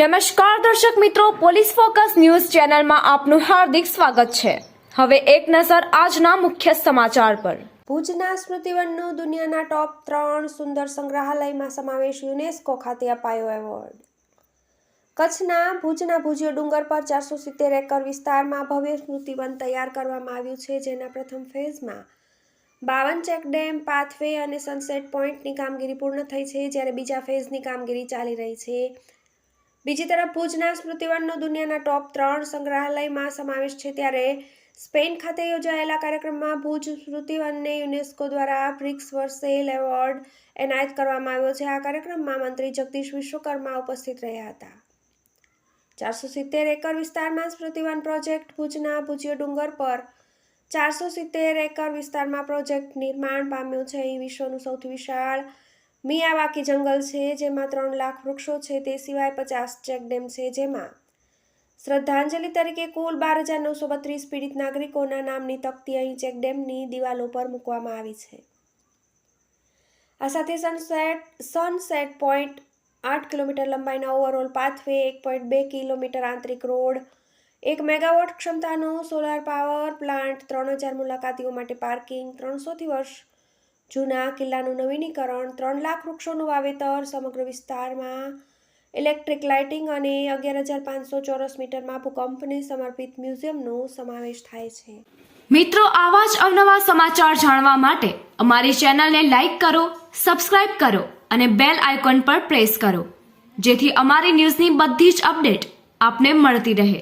નમસ્કાર દર્શક મિત્રો, પોલીસ ફોકસ ન્યૂઝ ચેનલમાં આપનું હાર્દિક સ્વાગત છે. હવે એક નજર આજના મુખ્ય સમાચાર પર. ભુજના સ્મૃતિવનનો દુનિયાના ટોપ ત્રણ સુંદર સંગ્રહાલયમાં સમાવેશ યુનેસ્કો ખાતે અપાયો એવોર્ડ. કચ્છના ભુજના ભુજિયો ડુંગર પર ચારસો સિત્તેર એકર વિસ્તારમાં ભવ્ય સ્મૃતિવન તૈયાર કરવામાં આવ્યું છે, જેના પ્રથમ ફેઝમાં બાવન ચેક ડેમ, પાથવે અને સનસેટ પોઈન્ટની કામગીરી પૂર્ણ થઈ છે, જ્યારે બીજા ફેઝની કામગીરી ચાલી રહી છે. બીજી તરફ ભુજના સ્મૃતિવનનો દુનિયાના ટોપ ત્રણ સંગ્રહાલયમાં સમાવેશ છે. ત્યારે સ્પેન ખાતે યોજાયેલા કાર્યક્રમમાં ભુજ સ્મૃતિવનને યુનેસ્કો દ્વારા બ્રિક્સ વર્સેલ એવોર્ડ એનાયત કરવામાં આવ્યો છે. આ કાર્યક્રમમાં મંત્રી જગદીશ વિશ્વકર્મા ઉપસ્થિત રહ્યા હતા. ચારસો સિત્તેર એકર વિસ્તારમાં સ્મૃતિવન પ્રોજેક્ટ ભુજના ભુજિયો ડુંગર પર ચારસો સિત્તેર એકર વિસ્તારમાં પ્રોજેક્ટ નિર્માણ પામ્યું છે. અહીં વિશ્વનું સૌથી વિશાળ મિયાવાકી જંગલ છે, જેમાં ત્રણ લાખ વૃક્ષો છે, તે સિવાય પચાસ ચેકડેમ છે, જેમાં શ્રદ્ધાંજલિ તરીકે કુલ બાર હજાર નવસો બત્રીસ પીડિત નાગરિકોના નામની તકતી અહીં ચેકડેમની દિવાલો પર મૂકવામાં આવી છે. આ સાથે સનસેટ સનસેટ પોઈન્ટ આઠ કિલોમીટર લંબાઈના ઓવરઓલ પાથવે એક પોઈન્ટ બે કિલોમીટર આંતરિક રોડ, એક મેગાવોટ ક્ષમતાનો સોલાર પાવર પ્લાન્ટ ત્રણ હજાર મુલાકાતીઓ માટે પાર્કિંગ ત્રણસોથી વર્ષ જૂના કિલ્લાનું નવીનીકરણ, ત્રણ લાખ વૃક્ષોનું વાવેતર સમગ્ર વિસ્તારમાં ઇલેક્ટ્રિક લાઇટિંગ અને અગિયાર હજાર પાંચસો ચોરસ મીટરમાં ભૂકંપને સમર્પિત મ્યુઝિયમનો સમાવેશ થાય છે. મિત્રો, આવા જ અવનવા સમાચાર જાણવા માટે અમારી ચેનલને લાઈક કરો, સબસ્ક્રાઇબ કરો અને બેલ આઇકોન પર પ્રેસ કરો, જેથી અમારી ન્યૂઝની બધી જ અપડેટ આપને મળતી રહે.